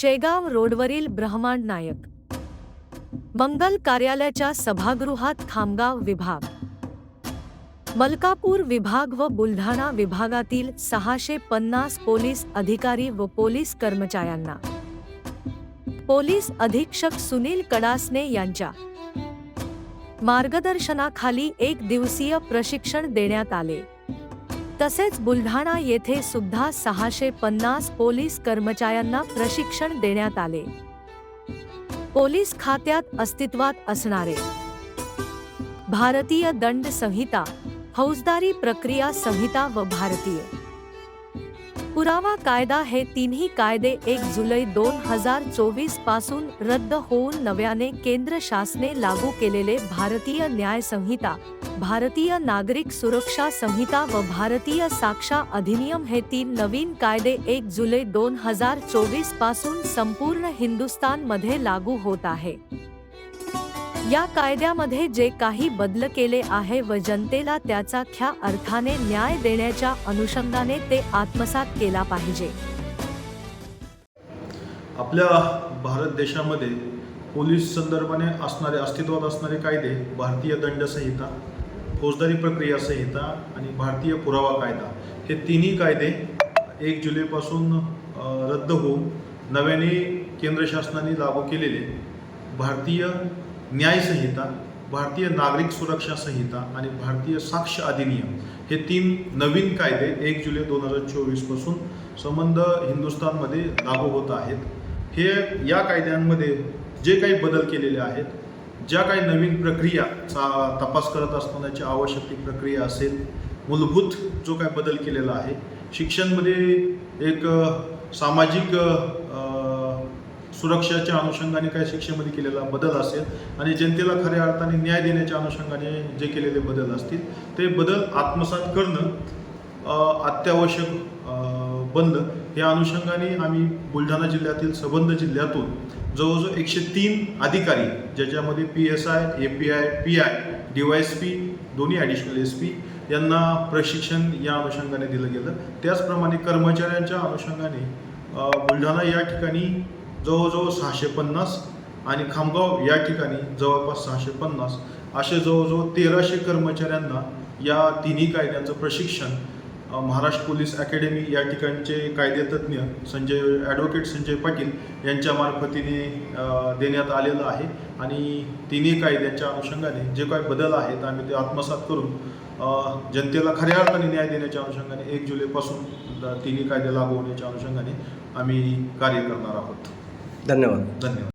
शेगाव रोडवरील ब्रह्मांड नायक. मंगल कार्यालयाच्या सभागृहात खामगाव विभाग. मलकापूर विभाग व बुलढाणा विभागातील सहाशे पन्नास पोलीस अधिकारी व पोलीस कर्मचाऱ्यांना. पोलीस अधीक्षक सुनील कडासने यांच्या मार्गदर्शनाखाली एक दिवसीय प्रशिक्षण देण्यात आले. तसेच बुलढाणा येथे सुद्धा सहाशे पन्नास पोलीस कर्मचाऱ्यांना प्रशिक्षण देण्यात आले. पोलीस खात्यात अस्तित्वात असणारे. भारतीय दंड संहिता फौजदारी प्रक्रिया संहिता व भारतीय. पुरावा कायदा हे तिन्ही कायदे एक जुलै दोन हजार चोवीसपासून रद्द होऊन नव्याने केंद्र शासने लागू केलेले भारतीय न्याय संहिता भारतीय नागरिक सुरक्षा संहिता व भारतीय साक्षा अधिनियम हे तीन नवीन कायदे एक जुलै दोन हजार चोवीसपासून संपूर्ण हिंदुस्तानमध्ये लागू होत आहे. या कायद्यामध्ये जे काही बदल केले आहे व जनतेला त्याचा ख्या अर्थाने न्याय देण्याच्या अनुषंगाने ते आत्मसात केला पाहिजे. आपल्या भारत देशामध्ये पोलीस संदर्भाने असणारे अस्तित्वात असणारे कायदे भारतीय दंडसंहिता फौजदारी प्रक्रिया संहिता आणि भारतीय पुरावा कायदा हे तिन्ही कायदे एक जुलैपासून रद्द होऊन नव्याने केंद्र शासनाने लागू केलेले भारतीय न्यायसंहिता भारतीय नागरिक सुरक्षा संहिता आणि भारतीय साक्ष अधिनियम हे तीन नवीन कायदे एक जुलै दोन हजार चोवीसपासून संबंध हिंदुस्थानमध्ये लागू होत आहेत. हे या कायद्यांमध्ये जे काही बदल केलेले आहेत ज्या काही नवीन प्रक्रिया चा तपास करत असतानाची आवश्यक ती प्रक्रिया असेल मूलभूत जो काही बदल केलेला आहे शिक्षणमध्ये एक सामाजिक सुरक्षाच्या अनुषंगाने काय शिक्षेमध्ये केलेला बदल असेल आणि जनतेला खऱ्या अर्थाने न्याय देण्याच्या अनुषंगाने जे केलेले बदल असतील ते बदल आत्मसात करणं अत्यावश्यक बंद. या अनुषंगाने आम्ही बुलढाणा जिल्ह्यातील सबंध जिल्ह्यातून जवळजवळ एकशे तीन अधिकारी ज्याच्यामध्ये P S I A P I P I D Y S P दोन्ही ॲडिशनल एस पी यांना प्रशिक्षण या अनुषंगाने दिलं गेलं. त्याचप्रमाणे कर्मचाऱ्यांच्या अनुषंगाने बुलढाणा या ठिकाणी जवळजवळ सहाशे पन्नास आणि खामगाव या ठिकाणी जवळपास सहाशे पन्नास असे जवळजवळ तेराशे कर्मचाऱ्यांना या तिन्ही कायद्यांचं प्रशिक्षण महाराष्ट्र पोलीस अकॅडमी या ठिकाणचे कायदेतज्ञ संजय ॲडव्होकेट संजय पाटील यांच्या मार्फतीने देण्यात आलेलं आहे. आणि तिन्ही कायद्यांच्या अनुषंगाने जे काही बदल आहेत आम्ही ते आत्मसात करून जनतेला खऱ्या अर्थाने न्याय देण्याच्या अनुषंगाने एक जुलैपासून तिन्ही कायदे लागू होण्याच्या अनुषंगाने आम्ही कार्य करणार आहोत. धन्यवाद. धन्यवाद.